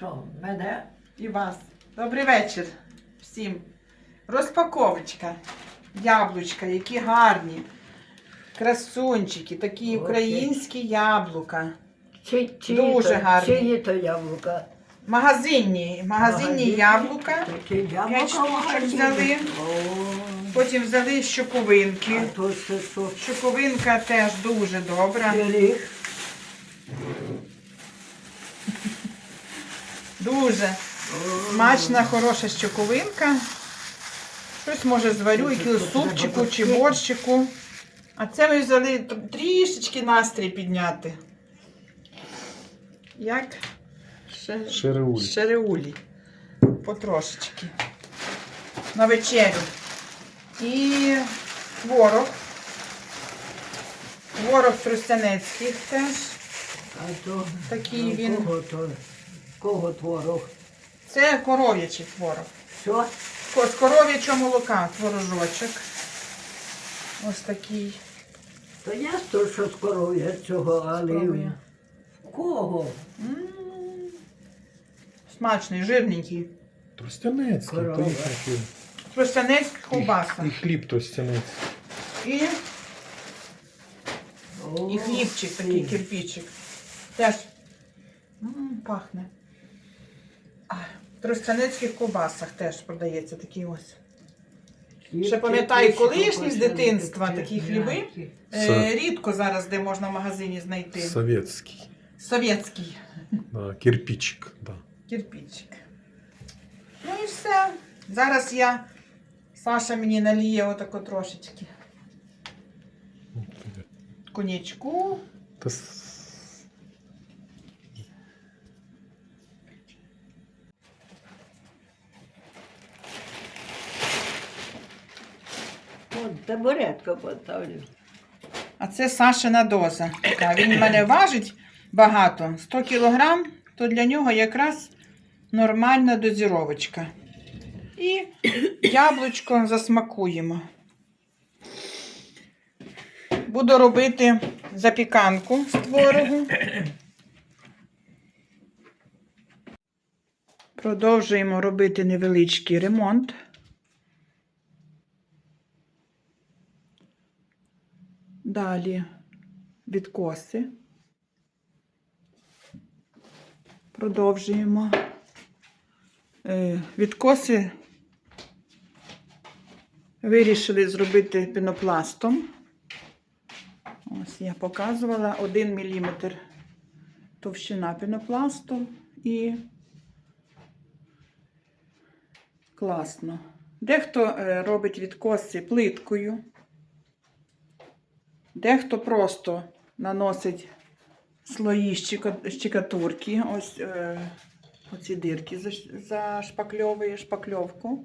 Що, мене? І вас. Добрий вечір всім. Розпаковочка. Яблучка, які гарні. Красунчики, такі українські яблука. Чи, чи Дуже то, гарні. Чиї то яблука? Магазинні, магазинні яблука. Такі яблука П'ять штучок взяли. О, Потім взяли щоковинки. а то ще що? Щоковинка теж дуже добра. Пиріг. Дуже смачна, хороша щоковинка. Щось може зварю, якийсь супчику чи борщику. А це ми взяли трішечки настрій підняти. Як Ше- Шереуль. шереулі. Потрошечки. На вечерю. І творог. Творог тростянецьких теж. А то Такий а він. Кого, творог? Це коров'ячий творог. Що? З коров'ячого молока творожочок. Ось такий. То я то, що з коров'я цього, але коров'я. кого? М, Смачний, жирненький. Тростянецький, Корова. то їх такі. Тростянецька ковбаса. І хліб тростянецький. І, О, і хлібчик, такий кирпичик. Теж м, пахне. В тростянецьких ковбасах теж продається такий ось. Ще пам'ятаю, колишні з дитинства такі такі хліби. Е, рідко зараз де можна в магазині знайти. Советський. Совєтський. Да, кирпичик. Да. Кирпичик. Ну і все. Зараз я. Саша мені наліє отако трошечки. Конячку. Та с- От табуретку поставлю. А це Сашина доза. Така. Він в мене важить багато. 100 кілограм, то для нього якраз нормальна дозіровочка. І яблучко засмакуємо. Буду робити запіканку з творогу. Продовжуємо робити невеличкий ремонт. Далі відкоси. Продовжуємо. Е, Відкоси вирішили зробити пінопластом. Ось я показувала 1 мм товщина пінопласту і класно. Дехто е, робить відкоси плиткою. Дехто просто наносить слої щекатурки, ось е, оці дирки зашпакльовує шпакльовку.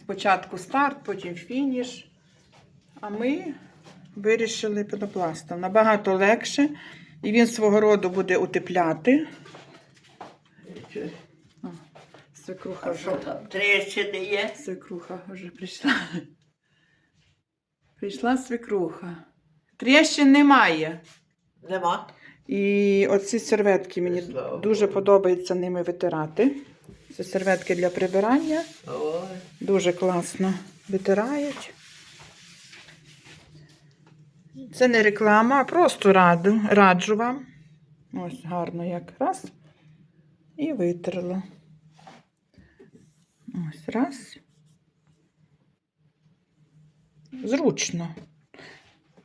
Спочатку старт, потім фініш. А ми вирішили пенопластом. Набагато легше. І він свого роду буде утепляти. О, Свекруха А що вже. там, тріщини є? Свекруха вже прийшла. Прийшла свекруха. Тріщин немає. Нема. І оці серветки мені Слава дуже Богу. подобається ними витирати. Це серветки для прибирання. Ой. Дуже класно витирають. Це не реклама, а просто раду, раджу вам. Ось гарно якраз. І витерла. Ось раз. Зручно.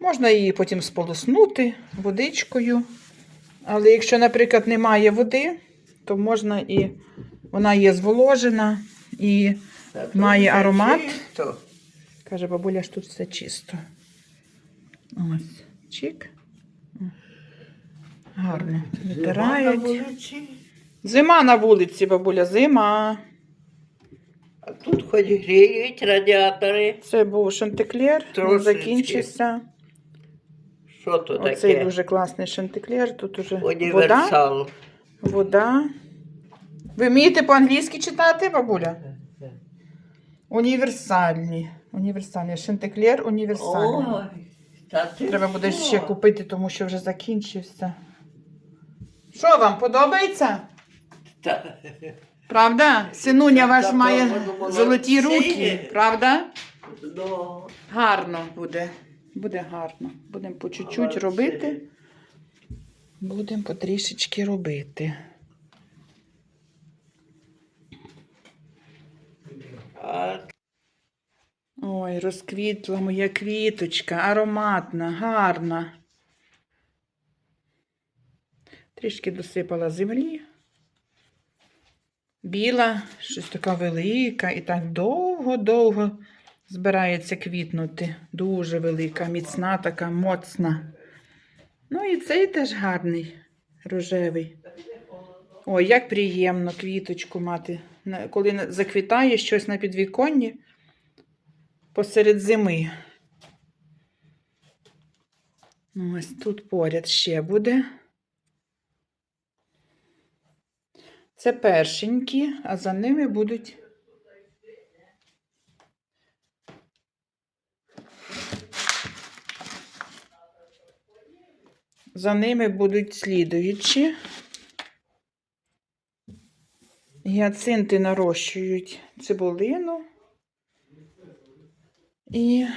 Можна її потім сполоснути водичкою. Але якщо, наприклад, немає води, то можна і вона є зволожена і Має аромат. чисто. Каже, бабуля ж тут все чисто. Ось, чик. Гарно. Зима на Витирають. Зима на вулиці, бабуля, зима. А тут хоч гріють радіатори. Це був шантеклер, він закінчився. Що то Оцей таке? дуже класний шантеклер. Тут уже. Універсал. Вода. Ви вмієте по-англійськи читати, бабуля? Універсальні. Універсальні. Шантеклер універсальний. Ой, та ти Треба буде що? ще купити, тому що вже закінчився. Що вам подобається? Та, Правда? Синуня ваш має золоті руки, правда? ну, Гарно буде. Буде гарно. Будемо по чуть-чуть робити. Будемо потрішечки робити. Ой, розквітла моя квіточка, ароматна, гарна. Трішки досипала землі. Біла, щось така велика, і так довго-довго збирається квітнути. Дуже велика, міцна, така моцна. Ну і цей теж гарний, рожевий. Ой, як приємно квіточку мати. Коли заквітає щось на підвіконні посеред зими. Ось тут поряд ще буде. Це першенькі, а за ними будуть. За ними будуть слідуючі. Гіацинти нарощують цибулину. І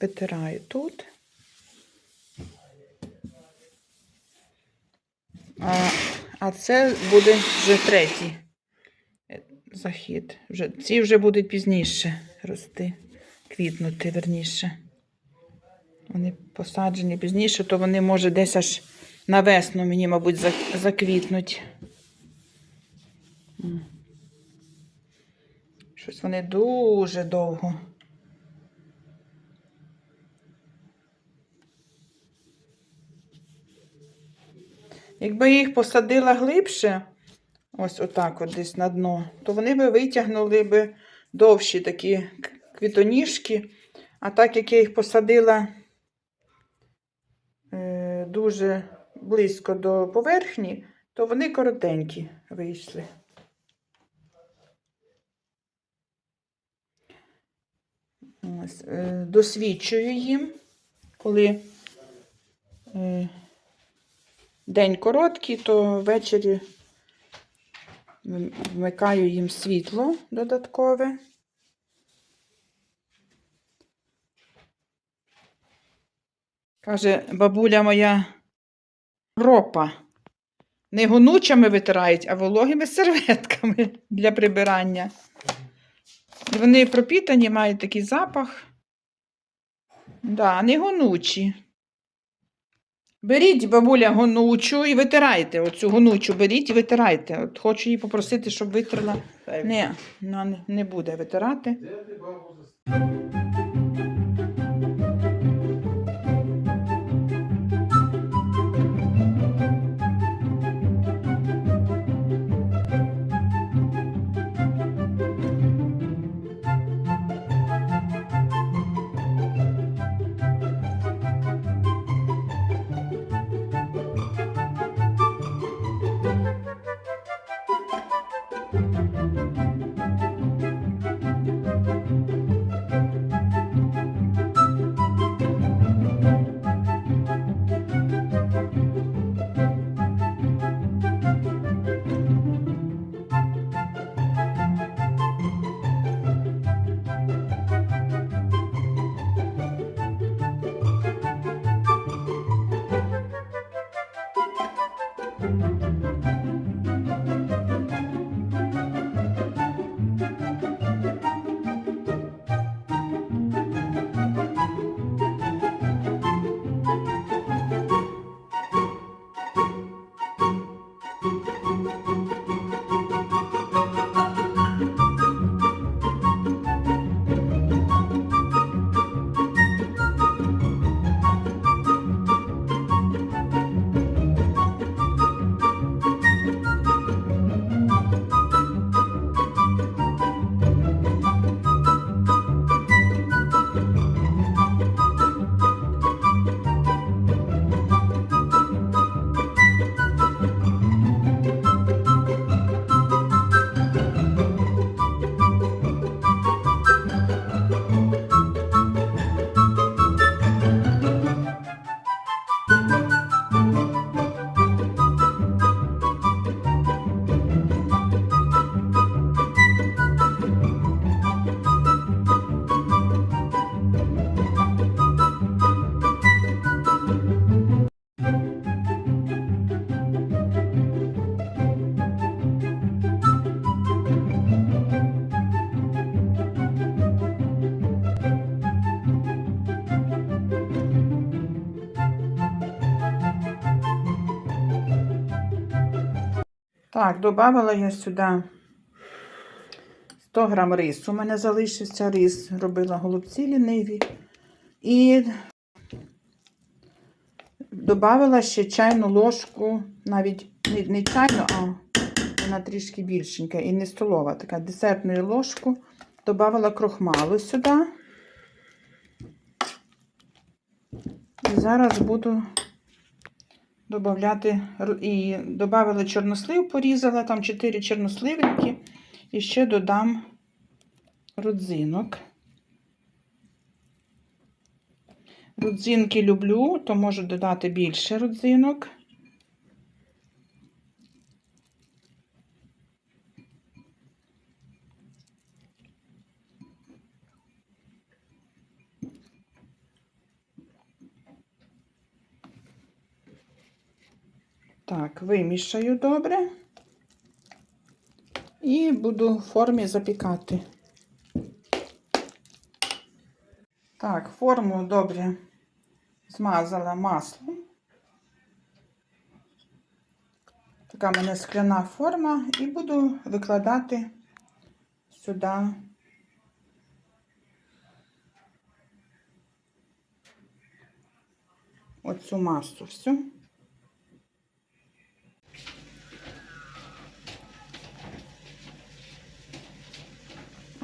витираю тут. А, а це буде вже третій захід. Вже, ці вже будуть пізніше рости, квітнути верніше. Вони посаджені пізніше, то вони, може, десь аж на весну мені, мабуть, заквітнуть. Щось вони дуже довго. Якби їх посадила глибше, ось отак от десь на дно, то вони би витягнули би довші такі квітоніжки. А так як я їх посадила дуже близько до поверхні, то вони коротенькі вийшли. Ось, е, досвідчую їм, коли е, день короткий, то ввечері вмикаю їм світло додаткове. Каже бабуля моя ропа. Не гонучами витирають, а вологими серветками для прибирання. І вони пропітані, мають такий запах. Да, не гонучі. Беріть, бабуля, гонучу і витирайте. Оцю гонучу беріть і витирайте. От хочу її попросити, щоб витерла. Ні, вона не- не буде витирати. Так, додавала я сюди 100 грам рису. У мене залишився рис. Робила голубці ліниві. І додавала ще чайну ложку, навіть не, чайну, а вона трішки більшенька і не столова, така десертну ложку. Додавала крохмалу сюди. І зараз буду додавати ру- і додавила чорнослив, порізала там 4 чорносливинки. І ще додам родзинок. Родзинки люблю, то можу додати більше родзинок. Так, вимішаю добре. І буду в формі запікати. Так, форму добре змазала маслом. Така в мене скляна форма, і буду викладати сюди оцю масу всю.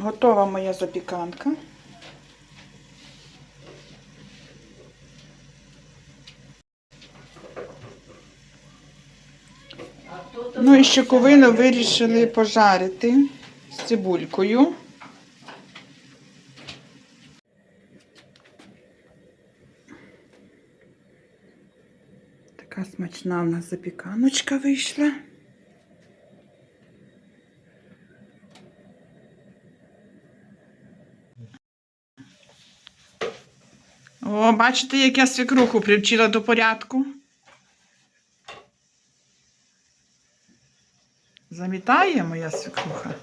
Готова моя запіканка. Ну і щоковину вирішили пожарити з цибулькою. Така смачна в нас запіканочка вийшла. О, бачите, як я свікруху привчила до порядку. Замітає моя свекруха.